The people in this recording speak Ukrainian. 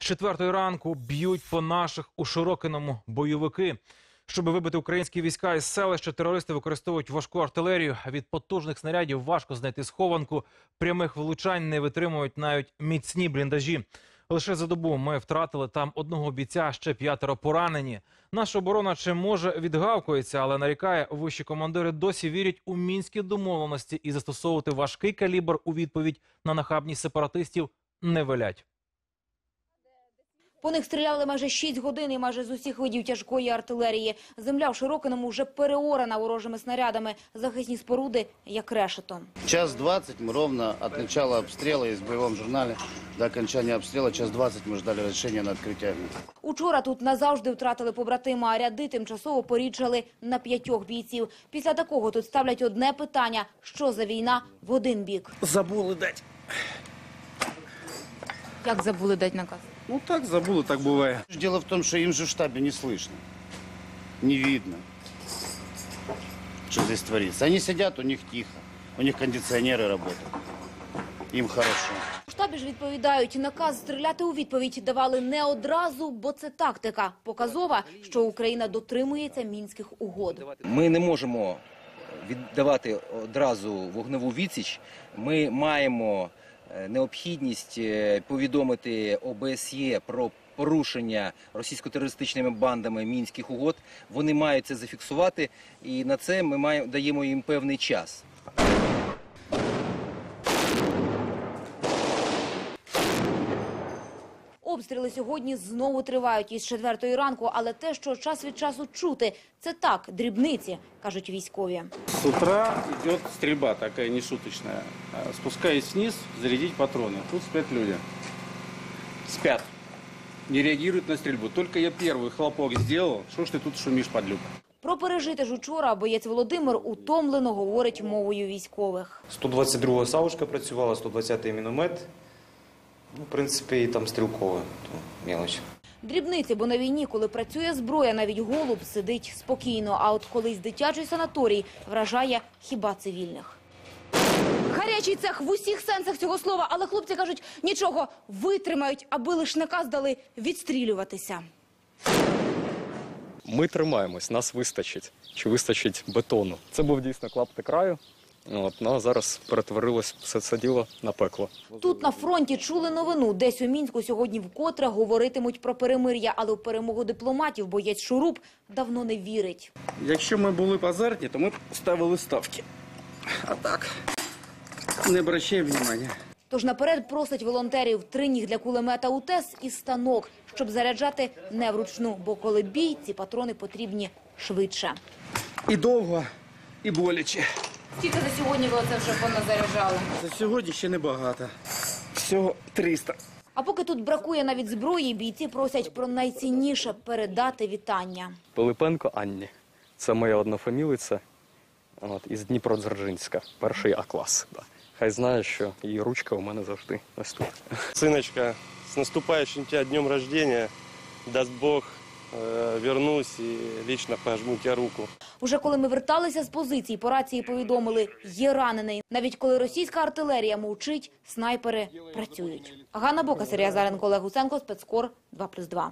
З четвертої ранку б'ють по наших у Широкиному бойовики. Щоб вибити українські війська із селища, терористи використовують важку артилерію. Від потужних снарядів важко знайти схованку. Прямих влучань не витримують навіть міцні бліндажі. Лише за добу ми втратили там одного бійця, ще п'ятеро поранені. Наша оборона чи може відгавкується, але нарікає, вищі командири досі вірять у мінські домовленості і застосовувати важкий калібр у відповідь на нахабність сепаратистів не велять. По них стріляли майже 6 годин і майже з усіх видів тяжкої артилерії. Земля в Широкиному вже переорана ворожими снарядами. Захисні споруди як решето. Час 20 мы ровно от начала обстрела, есть в боевом журнале, до окончания обстрела, час 20 мы ждали решения на открытие огня. Учора тут назавжди втратили побратима, а ряди тимчасово порідшали на п'ятьох бійців. Після такого тут ставлять одне питання – що за війна в один бік? Забули дати. Як забули дати наказ? Ну так, забули, так буває. Дело в том, что им же в штабе не слышно, не видно, что здесь творится. Они сидят, у них тихо, у них кондиционеры работают, им хорошо. У штабі ж відповідають, наказ стріляти у відповідь давали не одразу, бо це тактика. Показова, що Україна дотримується мінських угод. Ми не можемо віддавати одразу вогневу відсіч. Ми маємо необхідність е, повідомити ОБСЄ про порушення російсько-терористичними бандами мінських угод. Вони мають це зафіксувати, і на це ми маємо даємо їм певний час. Обстріли сьогодні знову тривають із четвертої ранку, але те, що час від часу чути, це так, дрібниці, кажуть військові. С утра идет стрельба такая нешуточная. А, Спускаясь вниз, зарядить патроны. Тут спят люди. Спят. Не реагируют на стрельбу. Только я первый хлопок сделал. Что ж ты тут шумишь, подлюк? Про пережите ж учора боєць Володимир утомлено говорить мовою військових. 122 савушка працювала, 120-й міномет. Ну, в принципі, і там стрілкове, то мелочь. Дрібниці, бо на війні, коли працює зброя, навіть голуб сидить спокійно. А от колись дитячий санаторій вражає хіба цивільних. Гарячий цех в усіх сенсах цього слова, але хлопці кажуть, нічого, витримають, аби лиш наказ дали відстрілюватися. Ми тримаємось, нас вистачить. Чи вистачить бетону? Це був дійсно клаптик краю. От, ну, а зараз перетворилось все це діло на пекло. Тут на фронті чули новину. Десь у Мінську сьогодні вкотре говоритимуть про перемир'я, але в перемогу дипломатів боєць Шуруп давно не вірить. Якщо ми були б азартні, то ми б ставили ставки. А так, не обращай внимания. Тож наперед просить волонтерів триніх для кулемета УТЕС і станок, щоб заряджати не вручну, бо коли бій, ці патрони потрібні швидше. І довго, і боляче. Скільки за сьогодні ви оце вже поназаряджали? За сьогодні ще небагато. Всього 300. А поки тут бракує навіть зброї, бійці просять про найцінніше – передати вітання. Пилипенко Анні. Це моя однофамілиця от, із Дніпродзержинська, перший А-клас. Да. Хай знає, що її ручка у мене завжди ось тут. Сыночка, с наступающим тебя днем рождения. Даст Бог, вернусь і лично пожму тебе руку. Уже коли ми верталися з позиції, по рації повідомили – є ранений. Навіть коли російська артилерія мовчить, снайпери працюють. Ганна Бока, Сергій Азаренко, Олег Гусенко, Спецкор 2+,2.